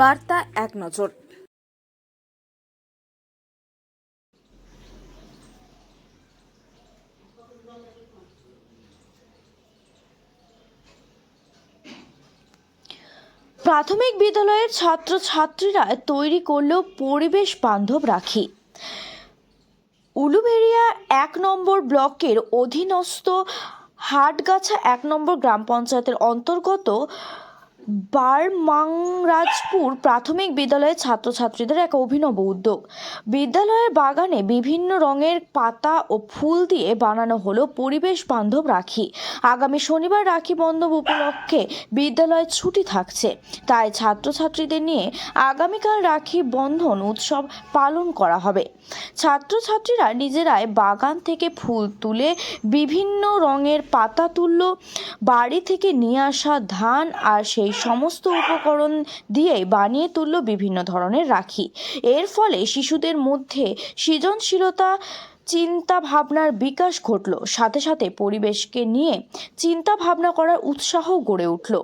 বার্তা এক নজর। প্রাথমিক বিদ্যালয়ের ছাত্রছাত্রীরা তৈরি করল পরিবেশ বান্ধব রাখি। উলুবেড়িয়া এক নম্বর ব্লকের অধীনস্থ হাটগাছা এক নম্বর গ্রাম পঞ্চায়েতের অন্তর্গত বারমাংরাজপুর প্রাথমিক বিদ্যালয়ের ছাত্রছাত্রীদের এক অভিনব উদ্যোগ। বিদ্যালয়ের বাগানে বিভিন্ন রঙের পাতা ও ফুল দিয়ে বানানো হলো পরিবেশ বান্ধব রাখি। আগামী শনিবার রাখি বন্ধব উপলক্ষে বিদ্যালয়ে ছুটি থাকছে। তাই ছাত্রছাত্রীদের নিয়ে আগামীকাল রাখি বন্ধন উৎসব পালন করা হবে। ছাত্রছাত্রীরা নিজেরাই বাগান থেকে ফুল তুলে বিভিন্ন রঙের পাতা তুলল, বাড়ি থেকে নিয়ে আসা ধান আর সেই সমস্ত উপকরণ দিয়ে বানিয়ে তুলল বিভিন্ন ধরনের রাখি। এর ফলে শিশুদের মধ্যে সৃজনশীলতা চিন্তা ভাবনার বিকাশ ঘটল। সাথে সাথে পরিবেশকে নিয়ে চিন্তা ভাবনা করার উৎসাহ গড়ে উঠল।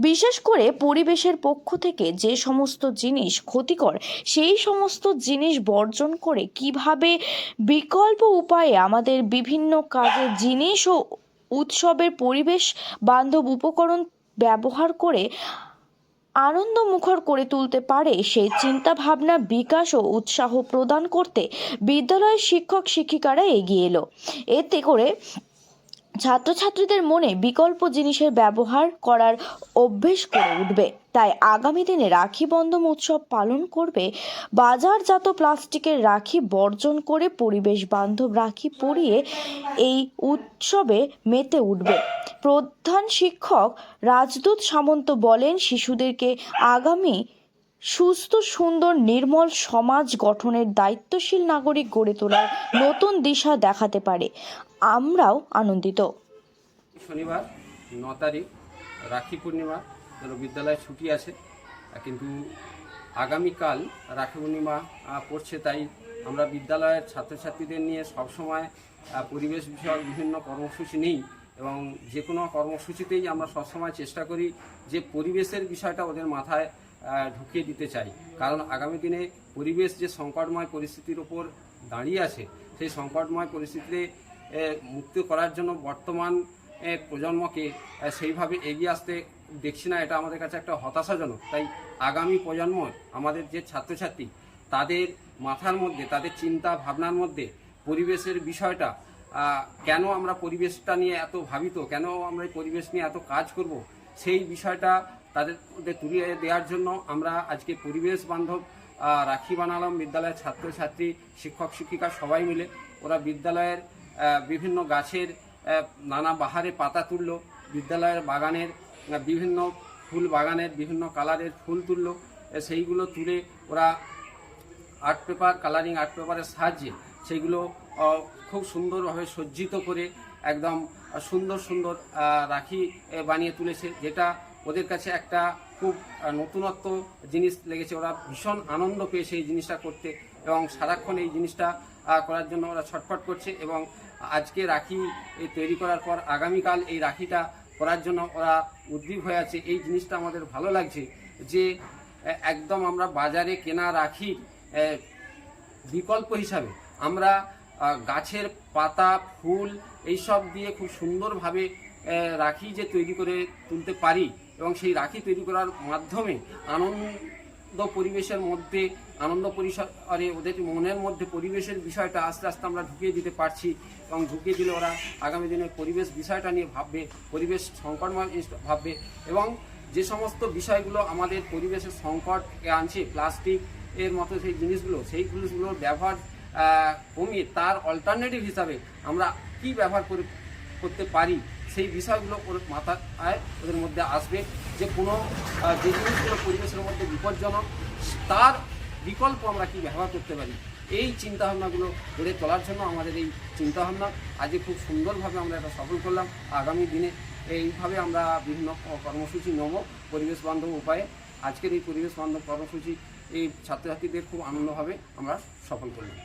বিশেষ করে পরিবেশের পক্ষ থেকে যে সমস্ত জিনিস ক্ষতিকর, সেই সমস্ত জিনিস বর্জন করে কীভাবে বিকল্প উপায়ে আমাদের বিভিন্ন কাজের জিনিস ও উৎসবের পরিবেশ, বান্ধব উপকরণ ব্যবহার করে আনন্দমুখর করে তুলতে পারে, সেই চিন্তা ভাবনা বিকাশ ও উৎসাহ প্রদান করতে বিদ্যালয়ের শিক্ষক শিক্ষিকারা এগিয়ে এলো। এতে করে ছাত্রছাত্রীদের মনে বিকল্প জিনিসের ব্যবহার করার অভ্যেস করে উঠবে। তাই আগামী দিনে রাখি বন্ধন উৎসব পালন করবে। বাজারজাত প্লাস্টিকের রাখি বর্জন করে পরিবেশ বান্ধব রাখি পরিয়ে এই উৎসবে মেতে উঠবে। প্রধান শিক্ষক রাজদূত সামন্ত বলেন, শিশুদেরকে আগামী সুস্থ, সুন্দর, নির্মল সমাজ গঠনের দায়িত্বশীল নাগরিক গড়ে তোলার নতুন দিশা দেখাতে পারে। আমরাও আনন্দিত। শনিবার, ন তারিখ, রাখি পূর্ণিমা বিদ্যালয়ে ছুটি আছে। কিন্তু আগামীকাল রাখি পূর্ণিমা পড়ছে, তাই আমরা বিদ্যালয়ের ছাত্রছাত্রীদের নিয়ে সবসময় পরিবেশ বিষয়ক বিভিন্ন কর্মসূচি নেই এবং যে কোনো কর্মসূচিতেই আমরা সবসময় চেষ্টা করি যে পরিবেশের বিষয়টা ওদের মাথায় ঢুকিয়ে দিতে চাই। কারণ আগামী দিনে পরিবেশ যে সংকটময় পরিস্থিতির ওপর দাঁড়িয়ে আছে, সেই সংকটময় পরিস্থিতিতে মুক্ত করার জন্য বর্তমান প্রজন্মকে সেইভাবে এগিয়ে আসতে দেখছি না। এটা আমাদের কাছে একটা হতাশাজনক। তাই আগামী প্রজন্ম, আমাদের যে ছাত্রছাত্রী, তাদের মাথার মধ্যে, তাদের চিন্তা ভাবনার মধ্যে পরিবেশের বিষয়টা কেন আমরা পরিবেশটা নিয়ে এত ভাবিত, কেন আমরা এই পরিবেশ নিয়ে এত কাজ করব, সেই বিষয়টা তাদের তুলে দেওয়ার জন্য আমরা আজকে পরিবেশ বান্ধব রাখি বানালাম বিদ্যালয়ের ছাত্রছাত্রী, শিক্ষক, শিক্ষিকা সবাই মিলে। ওরা বিদ্যালয়ের বিভিন্ন গাছের নানা বাহারে পাতা তুলল, বিদ্যালয়ের বাগানের বিভিন্ন ফুল বাগানের, বিভিন্ন কালারের ফুল তুললো সেইগুলো তুলে ওরা আর্ট পেপার, কালারিং আর্ট পেপারের সাহায্যে সেইগুলো খুব সুন্দরভাবে সজ্জিত করে একদম সুন্দর সুন্দর রাখি বানিয়ে তুলেছে, যেটা ওদের কাছে একটা খুব নতুনত্ব জিনিস লেগেছে। ওরা ভীষণ আনন্দ পেয়েছে এই জিনিসটা করতে এবং সারাক্ষণ এই জিনিসটা করার জন্য ওরা ছটফট করছে এবং আজকে রাখি তৈরি করার পর আগামীকাল এই রাখিটা করার জন্য ওরা উদ্দীপ হয়ে আছে। এই জিনিসটা আমাদের ভালো লাগছে যে একদম আমরা বাজারে কেনা রাখি বিকল্প হিসাবে আমরা গাছের পাতা, ফুল এইসব দিয়ে খুব সুন্দরভাবে রাখি যে তৈরি করে তুলতে পারি এবং সেই রাখি তৈরি করার মাধ্যমে আনন্দ পরিবেশের মধ্যে, আনন্দ পরিসরে ওদের মনের মধ্যে পরিবেশের বিষয়টা আস্তে আস্তে আমরা ঢুকিয়ে দিতে পারছি এবং ঢুকিয়ে দিলে ওরা আগামী দিনে পরিবেশ বিষয়টা নিয়ে ভাববে, পরিবেশ সংকটময় ভাববে এবং যে সমস্ত বিষয়গুলো আমাদের পরিবেশের সংকট আনছে, প্লাস্টিক এর মতো সেই জিনিসগুলো, সেই জিনিসগুলোর ব্যবহার কমিয়ে তার অল্টারনেটিভ হিসাবে আমরা কি ব্যবহার করে করতে পারি, সেই বিষয়গুলো ওর মাথায় ওদের মধ্যে আসবে যে কোনো যে জিনিসগুলো পরিবেশের মধ্যে বিপজ্জনক, তার বিকল্প আমরা কি ব্যবহার করতে পারি, এই চিন্তাভাবনাগুলো গড়ে তোলার জন্য আমাদের এই চিন্তাভাবনা। আজকে খুব সুন্দরভাবে আমরা এটা সফল করলাম। আগামী দিনে এইভাবে আমরা বিভিন্ন কর্মসূচি নেব পরিবেশ বান্ধব উপায়ে। আজকের এই পরিবেশ বান্ধব কর্মসূচি এই ছাত্রছাত্রীদের খুব আনন্দভাবে আমরা সফল করলাম।